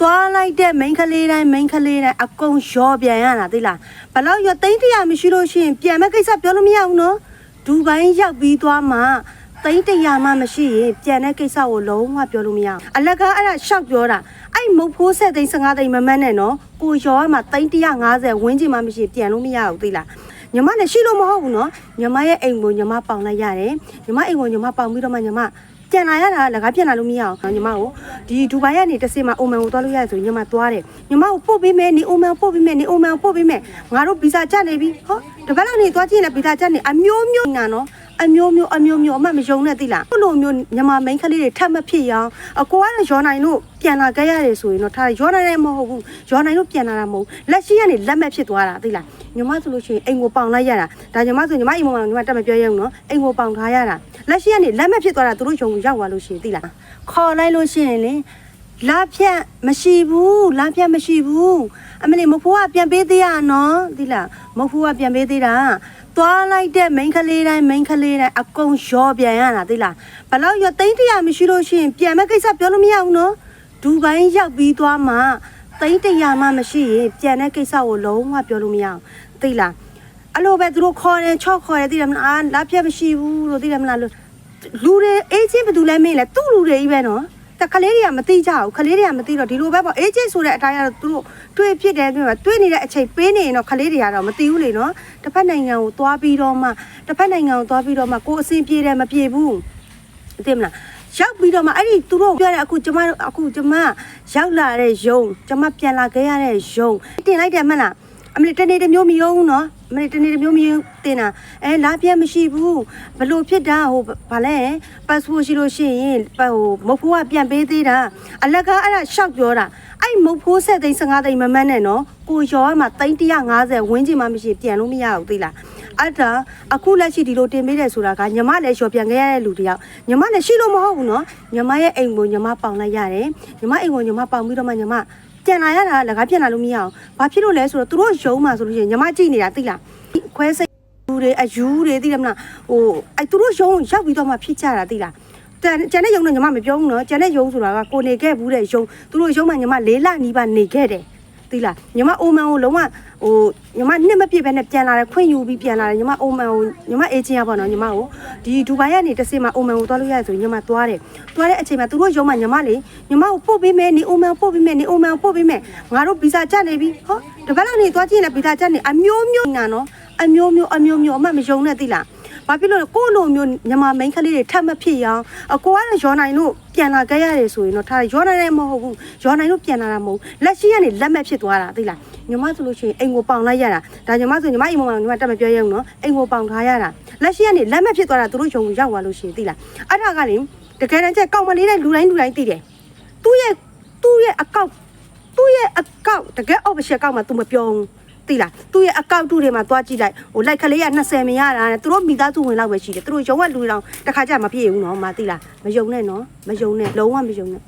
သွားလိုက်တဲ့မိန်းကလေးတိုင်းမိန်းကလေးတိုင်းအကုန်ရောပြန်ရတာသိလားဘလောက်ရောသိန်းတရာမရှိလို့ရှိရင်ပြန်မဲ့ကိစ္စပြောလို့မရဘူးနော်ဒူဘိုင်းရောက်ပြီးသွားမှသိန်းတရာမှမရှိရင်ပြန်တဲ့ကိစ္စကိုလုံးဝပြောလို့မရဘူးအလကားအဲ့ဒါရှောက်ပြောတာအဲ့မုတ်ဖိုးဆက်သိန်း15သိန်းမမန်းနဲ့နော်ကိုရောကမှသိန်း150ဝန်းကျင်မှမရှိရင်ပြန်လို့မရဘူးသိလားညီမလည်းရှိလို့မဟုတ်ဘူးနော်ညီမရဲ့အိမ်ကိုညီမပေါင်လိုက်ရတယ်ညီမအိမ်ကိုညီမပေါင်ပြီးတော့မှညီမ ပြန်လာရတာလကားပြန်လာလို့မရအောင်နော်ညီမကိုဒီဒူဘိုင်းကနေတစ်စင်မှာအိုမန်ကိုသွားလို့ရတယ်ဆိုရင်ညီမသွားတယ်ညီမကိုပို့ပေးမယ်နေအိုမန်ပို့ပေးမယ်နေအိုမန်ပို့ပေးမယ်ငါတို့ဗီဇာကျနေပြီဟောတပတ်လောက်နေသွားကြည့်ရင်လည်းဗီဇာကျနေအမျိုးမျိုးနာနော် အမျိုးမျိုးအမျိုးမျိုးအမှတ်မယုံနဲ့သိလားဘလိုမျိုးမြန်မာမိန်းကလေးတွေထပ်မဖြစ်ရအောင်အကိုကတော့ရောနိုင်လို့ပြန်လာခဲ့ရတယ်ဆိုရင်တော့ထားရောနိုင်လည်းမဟုတ်ဘူးရောနိုင်လို့ပြန်လာတာမဟုတ်လက်ရှိကနေလက်မဲ့ဖြစ်သွားတာသိလားညီမဆိုလို့ရှိရင်အိမ်ကိုပေါင်လိုက်ရတာဒါညီမဆိုညီမအိမ်ပေါ်မှာညီမတက်မပြောရအောင်နော်အိမ်ကိုပေါင်ထားရတာလက်ရှိကနေလက်မဲ့ဖြစ်သွားတာသူတို့ယုံရောက်သွားလို့ရှိရင်သိလားခေါ်လိုက်လို့ရှိရင်လေလာဖြတ်မရှိဘူးလာဖြတ်မရှိဘူးအမလီမဖိုးကပြန်ပေးသေးရနော်သိလားမဖိုးကပြန်ပေးသေးတာ သွားလိုက်တဲ့မိန်းကလေးတိုင်းမိန်းကလေးတိုင်းအကုန်ရောပြန်ရတာသိလားဘလောက်ရောသိန်းတရာမရှိလို့ရှိရင်ပြန်မဲ့ကိစ္စပြောလို့မရဘူးနော်ဒူဘိုင်းရောက်ပြီးသွားမှသိန်းတရာမှမရှိရင်ပြန်တဲ့ကိစ္စကိုလုံးဝပြောလို့မရအောင်သိလားအဲ့လိုပဲသူတို့ခေါ်တယ်ချော့ခေါ်တယ်သိတယ်မလားအာလာဖြတ်မရှိဘူးလို့သိတယ်မလားလို့လူတွေအေးချင်းဘယ်သူလဲမေးလဲသူ့လူတွေကြီးပဲနော်တ ကလေးတွေကမသိကြဘူးကလေးတွေကမသိတော့ဒီလိုပဲပေါ့အေးချစ်ဆိုတဲ့အတိုင်းကတော့သူတို့တွေ့ဖြစ်တယ်ပြောတွေ့နေတဲ့အချိန်ပေးနေရင်တော့ကလေးတွေကတော့မသိဘူးလေနော်တစ်ဖက်နိုင်ငံကိုသွားပြီးတော့မှတစ်ဖက်နိုင်ငံကိုသွားပြီးတော့မှကိုယ်အဆင်ပြေတယ်မပြေဘူးသိမလားရောက်ပြီးတော့မှအဲ့ဒီသူတို့ပြောတဲ့အခုကျမတို့အခုကျမရောက်လာတဲ့ယုံကျမပြန်လာခဲ့ရတဲ့ယုံတင်လိုက်တယ်မလား အမလီတနေ့တစ်မျိုးမယုံဘူးနော်အမလီတနေ့တစ်မျိုးမယုံတင်တာအဲလာပြန်မရှိဘူးဘလို့ဖြစ်တာဟိုဗာလဲပတ်စပို့ရှိလို့ရှိရင်ဟိုမဟုတ်ဘူးကပြန်ပေးသေးတာအလကားအဲ့ဒါရှောက်ပြောတာအဲ့မဟုတ်ဖိုးဆက်သိန်း15သိန်းမမန်းနဲ့နော်ကိုရောကမှသိန်း150ဝန်းကျင်မှမရှိပြန်လို့မရဘူးသိလားအဲ့ဒါအခုလက်ရှိဒီလိုတင်ပေးတယ်ဆိုတာကညီမလည်းရောပြန်ခဲ့ရတဲ့လူတယောက်ညီမလည်းရှိလို့မဟုတ်ဘူးနော်ညီမရဲ့အိမ်ကိုညီမပေါင်လိုက်ရတယ်ညီမအိမ်ကိုညီမပေါင်ပြီးတော့မှညီမ ပြန်လာရတာလကားပြန်လာလို့မရအောင်ဘာဖြစ်လို့လဲဆိုတော့သူတို့ယုံမှဆိုလို့ရှိရင်ညီမကြည့်နေတာသိလားခွဲစိတ်လူတွေအယူတွေသိတယ်မလားဟိုအဲ့သူတို့ယုံရောက်ပြီးတော့မှဖြစ်ကြတာသိလားကျန်ကျန်တဲ့ယုံနဲ့ညီမမပြောဘူးနော်ကျန်တဲ့ယုံဆိုတာကကိုနေခဲ့ဘူးတဲ့ယုံသူတို့ယုံမှညီမလေးလနီးပါနေခဲ့တယ် သိလားညီမအိုမန်ကိုလုံးဝဟိုညီမနှစ်မပြည့်ပဲနဲ့ပြန်လာတယ်ခွင့်ယူပြီးပြန်လာတယ်ညီမအိုမန်ကိုညီမအေဂျင့်ရပါတော့ညီမကိုဒီဒူဘိုင်းကနေတစ်စင်မှာအိုမန်ကိုသွားလို့ရတယ်ဆိုညီမသွားတယ်သွားတဲ့အချိန်မှာသူတို့ယုံမှညီမလေးညီမကိုပို့ပေးမယ်နေအိုမန်ပို့ပေးမယ်နေအိုမန်ပို့ပေးမယ်ငါတို့ဗီဇာကျနေပြီဟောတပတ်လောက်နေသွားကြည့်ရင်လည်းဗီဇာကျနေအမျိုးမျိုးနာနော်အမျိုးမျိုးအမျိုးမျိုးအမှမယုံနဲ့သိလား ဘာဖြစ်လို့လဲကိုယ့်လိုမျိုးမြန်မာမိန်းကလေးတွေထပ်မဖြစ်ရအောင်အကိုကတော့ရောနိုင်လို့ပြန်လာခဲ့ရတယ်ဆိုရင်တော့ထားရောနိုင်လည်းမဟုတ်ဘူးရောနိုင်လို့ပြန်လာတာမဟုတ်လက်ရှိကနေလက်မဲ့ဖြစ်သွားတာသိလားညီမဆိုလို့ရှိရင်အိမ်ကိုပေါင်လိုက်ရတာဒါညီမဆိုညီမအိမ်ပေါ်မှာညီမတက်မပြောရအောင်နော်အိမ်ကိုပေါင်ထားရတာလက်ရှိကနေလက်မဲ့ဖြစ်သွားတာသူတို့ယုံရောက်သွားလို့ရှိရင်သိလားအဲ့ဒါကလေတကယ်တမ်းကျကောက်မလေးတဲ့လူတိုင်းလူတိုင်းသိတယ်သူ့ရဲ့သူ့ရဲ့အကောက်သူ့ရဲ့အကောက်တကယ် official ကောက်မှာ तू မပြောဘူး သိလားသူ့ရဲ့အကောက်တုတွေမှာသွားကြည့်လိုက်ဟိုလိုက်ကလေးက20မရတာတဲ့သူတို့မိသားစုဝင်လောက်ပဲရှိတယ်သူတို့ရုံးကလူတောင်တစ်ခါကြမပြည့်ဘူးနော်မသိလားမယုံနဲ့နော်မယုံနဲ့လုံးဝမယုံနဲ့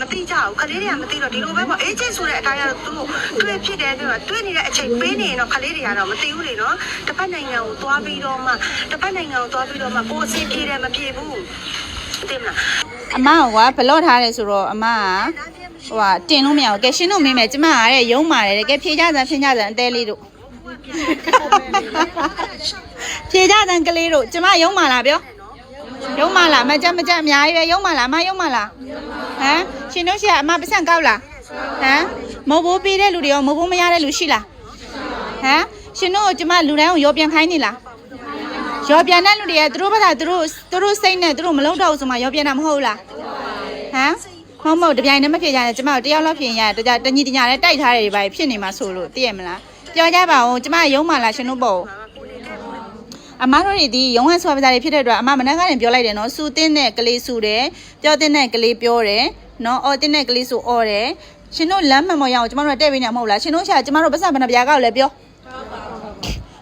မသိကြဘူးခလေးတွေကမသိတော့ဒီလိုပဲပေါ့အေဂျင့်ဆိုတဲ့အတိုင်းကတော့သူတို့တွေ့ဖြစ်တယ်ပြောတွေ့နေတဲ့အချိန်ပေးနေရင်တော့ခလေးတွေကတော့မသိဘူးလေနော်တစ်ဖက်နိုင်ငံကိုသွားပြီးတော့မှတစ်ဖက်နိုင်ငံကိုသွားပြီးတော့မှကိုယ်အဆင်ပြေတယ်မပြေဘူးသိမလားအမကဘလော့ထားတယ်ဆိုတော့အမက ဟိုဟာတင်လို့မရဘူးကဲရှင်းလို့မင်းမယ်ကျမကတဲ့ရုံးပါတယ်တဲ့ကဲဖြေကြစမ်းဖြေကြစမ်းအသေးလေးတို့ဖြေကြစမ်းကလေးတို့ကျမရုံးပါလားပြောရုံးပါလားမကြက်မကြက်အများကြီးပဲရုံးပါလားအမရုံးပါလားဟမ်ရှင်တို့ရှိကအမပတ်စံကောက်လားဟမ်မဟုတ်ဘူးပေးတဲ့လူတွေရောမဟုတ်ဘူးမရတဲ့လူရှိလားဟမ်ရှင်တို့ကကျမလူတိုင်းကိုရောပြန်ခိုင်းနေလားရောပြန်တဲ့လူတွေကသူတို့ဘာသာသူတို့သူတို့စိတ်နဲ့သူတို့မလုံးတော့ဘူးဆိုမှရောပြန်တာမဟုတ်လားဟမ် မဟုတ်မဟုတ်တပြိုင်တည်းမဖြစ်ကြနဲ့ကျမတို့တယောက်လောက်ဖြစ်ရင်ရတကြတညီတညာနဲ့တိုက်ထားတယ်တွေပါဖြစ်နေမှာဆိုလို့သိရမလားပြောကြပါဦးကျမရုံးမှလားရှင်တို့ပေါ့အမတို့တွေဒီရုံးဟန်ဆွာပစာတွေဖြစ်တဲ့အတွက်အမမနက်ကနေပြောလိုက်တယ်နော်စူတင်းတဲ့ကလေးစူတယ်ပြောတင်းတဲ့ကလေးပြောတယ်နော်အော်တင်းတဲ့ကလေးစူအော်တယ်ရှင်တို့လမ်းမှန်မရအောင်ကျမတို့ကတဲ့ပေးနေမှာမဟုတ်လားရှင်တို့ရှာကျမတို့ပတ်စံဘယ်နှပြားကောက်လဲပြော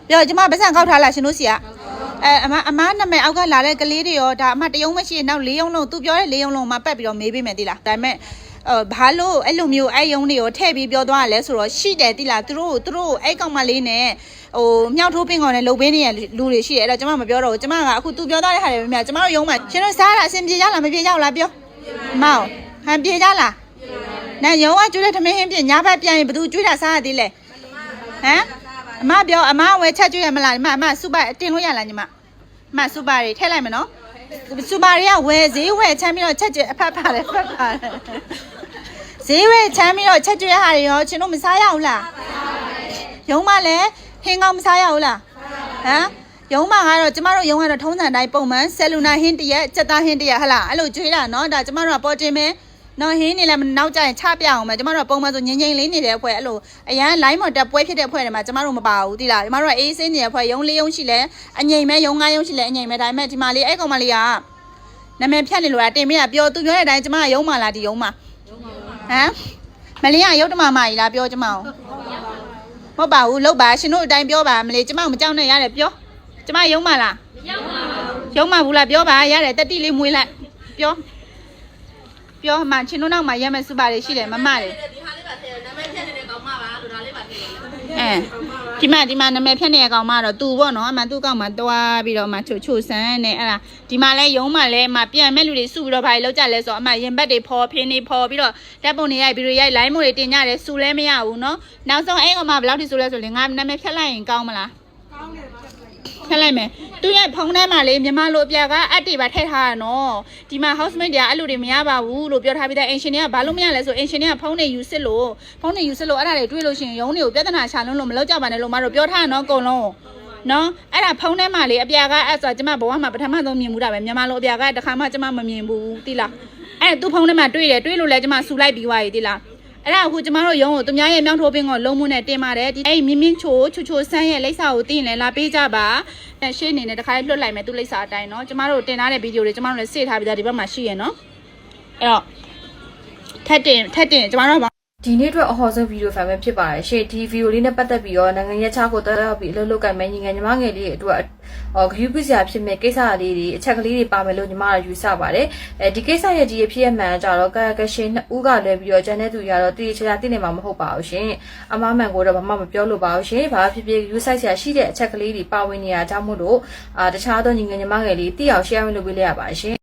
ပြောကျမပတ်စံကောက်ထားလားရှင်တို့စီက အဲအမအမနာမည်အောက်ကလာတဲ့ကလေးတွေရောဒါအမတယုံမရှိရင်နောက်၄ယုံလုံးသူပြောတဲ့၄ယုံလုံးမှာပတ်ပြီးတော့မေးပေးမယ်တိလားဒါပေမဲ့အဲဘာလို့အဲ့လိုမျိုးအဲ့ယုံတွေကိုထည့်ပြီးပြောသွားရလဲဆိုတော့ရှိတယ်တိလားသူတို့သူတို့အဲ့ကောင်မလေးနဲ့ဟိုမြောက်ထိုးပင်ကောင်နဲ့လှုပ်ပေးနေတဲ့လူတွေရှိတယ်အဲ့တော့ကျွန်မမပြောတော့ဘူးကျွန်မကအခုသူပြောသွားတဲ့ဟာတွေပဲမြတ်ကျွန်မတို့ယုံမှာရှင်တို့စားတာအဆင်ပြေကြလားမပြေကြဘူးလားပြောမောင်ဟန်ပြေကြလားဟနာရုံကကျွေးတဲ့ထမင်းဟင်းပြင်ညာဘက်ပြန်ရင်ဘသူကျွေးတာစားရသေးလဲဟမ် အမပြောအမဝယ်ချက်ကျွေးရမလားဒီမအမစူပါတင်လို့ရလားညီမအမစူပါတွေထည့်လိုက်မယ်နော်စူပါတွေကဝယ်ဈေးဝယ်ချမ်းပြီးတော့ချက်ကျွေးအဖက်ပါတယ်ဖက်ပါတယ်ဈေးဝယ်ချမ်းပြီးတော့ချက်ကျွေးရဟာတွေရောရှင်တို့မစားရဘူးလားရုံမလည်းဟင်းကောင်းမစားရဘူးလားဟမ်ရုံမကတော့ကျမတို့ရုံကတော့ထုံးစံတိုင်းပုံမှန်ဆယ်လူနာဟင်းတရက်စက်သားဟင်းတရက်ဟလားအဲ့လိုကျွေးတာနော်ဒါကျမတို့ကပေါ်တင်မယ် နော်ဟင်းနေလည်းနောက်ကျရင်ချပြအောင်မယ်ကျမတို့ကပုံမှန်ဆိုငင်းငင်းလေးနေတဲ့အဖွဲ့အဲ့လိုအရန် line မတက်ပွဲဖြစ်တဲ့အဖွဲ့တွေမှာကျမတို့မပါဘူးတိလားကျမတို့ကအေးစင်းနေတဲ့အဖွဲ့ရုံလေးရုံရှိလဲအငိမ်မဲရုံငါးရုံရှိလဲအငိမ်မဲဒါပေမဲ့ဒီမှာလေးအဲ့ကောင်မလေးကနာမည်ဖြတ်နေလို့လားတင်မရပြောသူပြောတဲ့အတိုင်းကျမကရုံမှလားဒီရုံမှဟမ်မလင်းကရုပ်တမမကြီးလားပြောကျမအောင်မဟုတ်ပါဘူးလောက်ပါရှင်တို့အတိုင်းပြောပါမလေးကျမကမကြောက်နဲ့ရတယ်ပြောကျမရုံမှလားရုံမှဘူးလားပြောပါရတယ်တက်တိလေးမွေးလိုက်ပြော ပြောမှချင်းတို့နောက်မှာရက်မဲ့စူပါတွေရှိတယ်မမတွေဒီဟာလေးပါထည့်နာမည်ဖြတ်နေတဲ့ကောင်မပါလို့ဒါလေးပါထည့်ရအဲဒီမှာဒီမှာနာမည်ဖြတ်နေတဲ့အကောင်မတော့သူပေါ့နော်အမှသူ့ကောင်မှာတွားပြီးတော့မှချိုချိုဆန်းနဲ့အဲ့ဒါဒီမှာလဲရုံးမှာလဲအမှပြန်မဲ့လူတွေစုပြီးတော့ဘာတွေလောက်ကြလဲဆိုတော့အမှရင်ဘတ်တွေဖော်ဖင်းတွေဖော်ပြီးတော့တက်ပုံတွေရိုက်ပြီးတော့ရိုက်လိုင်းမို့တွေတင်ကြတယ်စုလဲမရဘူးနော်နောက်ဆုံးအဲ့ကောင်မဘယ်လောက်ထိစုလဲဆိုရင်ငါနာမည်ဖြတ်လိုက်ရင်ကောင်းမလား ဖြတ်လိုက်မယ်သူရဲ့ဖုန်းထဲမှာလေမြန်မာလိုအပြကအက်တီပါထည့်ထားရနော်ဒီမှာ housemate တွေကအဲ့လိုတွေမရပါဘူးလို့ပြောထားပြီးသား engineer ကဘာလို့မရလဲဆို engineer ကဖုန်းတွေယူစစ်လို့ဖုန်းတွေယူစစ်လို့အဲ့ဒါတွေတွေးလို့ရှိရင်ရုံးတွေကိုပြဿနာရှာလုံးလို့မလုပ်ကြပါနဲ့လို့မတို့ပြောထားရနော်အကုန်လုံးနော်အဲ့ဒါဖုန်းထဲမှာလေအပြကအဲ့ဆိုကျမဘဝမှာပထမဆုံးမြင်မှုတာပဲမြန်မာလိုအပြကတခါမှကျမမမြင်ဘူးတိလားအဲ့သူ့ဖုန်းထဲမှာတွေးတယ်တွေးလို့လဲကျမဆူလိုက်ပြီးသွားပြီတိလား အဲ့ဒါအခုကျမတို့ရုံးကိုသူများရဲ့မြောင်းထိုးပင်းကိုလုံးမနဲ့တင်ပါတယ်ဒီအဲ့မြင်းမြင်းချိုချိုချိုဆန်းရဲ့လိပ်စာကိုသိရင်လည်းလာပေးကြပါအဲ့ရှေ့အနေနဲ့တခါလေးလွတ်လိုက်မယ်သူလိပ်စာအတိုင်းနော်ကျမတို့တင်ထားတဲ့ဗီဒီယိုတွေကျမတို့လည်းစေ့ထားပြီးသားဒီဘက်မှာရှိရနော်အဲ့တော့ထက်တင်ထက်တင်ကျမတို့က ဒီနေ့အတွက်အဟော်ဆုံးဗီဒီယိုဖိုင်ပဲဖြစ်ပါတယ်ရှေ့ဒီဗီဒီယိုလေးနဲ့ပတ်သက်ပြီးတော့နိုင်ငံရေးချကိုတက်ရောက်ပြီးအလုပ်လုပ်ကိုင်မယ်ညီငယ်ညီမငယ်လေးတွေအတွက်အော်ဂရုပြုစရာဖြစ်မဲ့ကိစ္စလေးတွေအချက်ကလေးတွေပါမယ်လို့ညီမကယူဆပါတယ်အဲဒီကိစ္စရဲ့ဒီအဖြစ်အမှန်ကြတော့ကာကရှင်နှစ်ဦးကလည်းပြီးတော့ကျန်တဲ့သူရတော့တည်ချာသိနေမှာမဟုတ်ပါဘူးရှင်အမမှန်ကိုတော့ဘာမှမပြောလို့ပါဘူးရှင်ဘာဖြစ်ဖြစ်ယူဆိုင်စရာရှိတဲ့အချက်ကလေးတွေပါဝင်နေရကြောင်းမို့လို့အာတခြားသောညီငယ်ညီမငယ်လေးတိအောင် share လုပ်ပေးလိုက်ရပါတယ်ရှင်